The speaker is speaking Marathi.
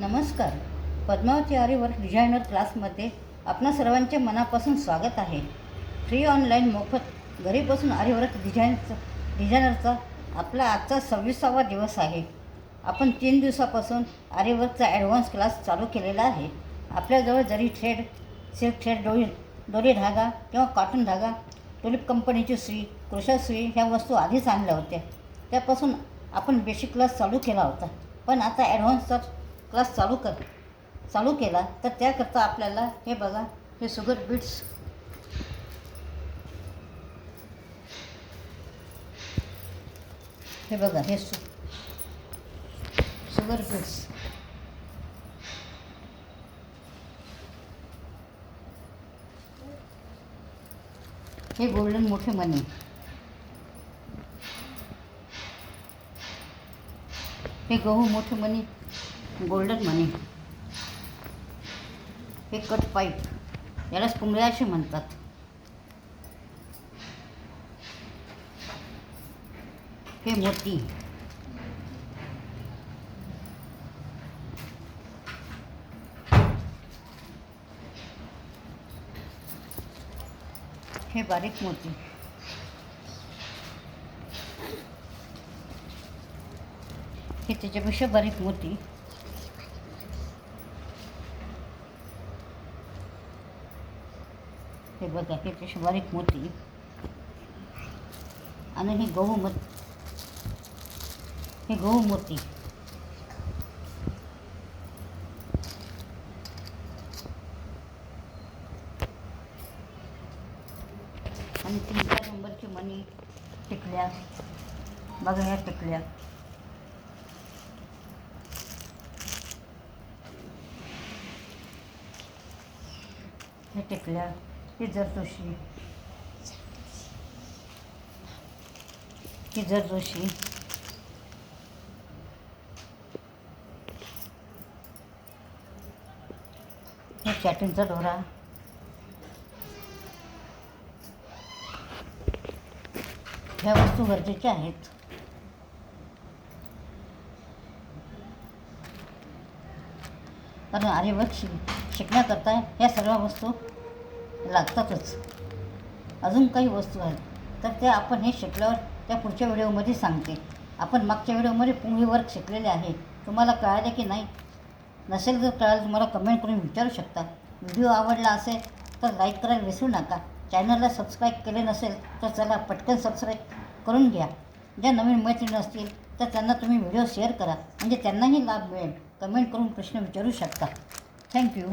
नमस्कार. पद्मावती आर्यवर्क डिझायनर क्लासमध्ये आपणा सर्वांचे मनापासून स्वागत आहे. फ्री ऑनलाईन मोफत घरी बसून आरीवर्क डिझाईनचा डिझायनरचा आपला आजचा सव्वीसावा दिवस आहे. आपण तीन दिवसापासून आरीवर्कचा ॲडव्हान्स क्लास चालू केलेला आहे. आपल्याजवळ जरी थ्रेड सिल्क थ्रेड डोरी दोरी धागा किंवा कॉटन धागा टुलिप कंपनीची सुई कृषा सुई ह्या वस्तू आधीच आणल्या होत्या. त्यापासून आपण बेसिक क्लास चालू केला होता. पण आता ॲडव्हान्सचा क्लास चालू कर. चालू केला तर त्याकरता आपल्याला हे बघा हे सुगर बीट्स हे बघा हे सु शुगर बीट्स हे गोल्डन मोठे मनी. हे गहू मोठे मनी. गोल्डन मनी. हे कट पाईप. याला पुंगळ्या असे म्हणतात. हे मोती. हे बारीक मोती. हे त्याच्यापेक्षा बारीक मोती. हे बघा हे त्याचे बारीक मोती आणि हे गहू मत हे गहू मोती आणि तीन चार नंबरची मणी टिकल्या बघा ह्या टिकल्या हे टिकल्या ही जरदोशी ही जरदोशी हे चॅटिनचा दोरा ह्या वस्तू गरजेच्या आहेत. कारण आर्यवर्क शिक शिकण्याकरता ह्या सर्व वस्तू लागतातच. अजून काही वस्तू आहेत. तर त्या आपण हे शिकल्यावर त्या पुढच्या व्हिडिओमध्ये सांगते. आपण मागच्या व्हिडिओमध्ये पुंगी वर्क शिकलेले आहे. तुम्हाला कळाले की नाही? नसेल जर कळालं तुम्हाला कमेंट करून विचारू शकता. व्हिडिओ आवडला असेल तर लाईक करायला विसरू नका. चॅनलला सबस्क्राईब केले नसेल तर चला पटकन सबस्क्राईब करून घ्या. ज्या नवीन मैत्रिणी असतील तर त्यांना तुम्ही व्हिडिओ शेअर करा. म्हणजे त्यांनाही लाभ मिळेल. कमेंट करून प्रश्न विचारू शकता. थँक्यू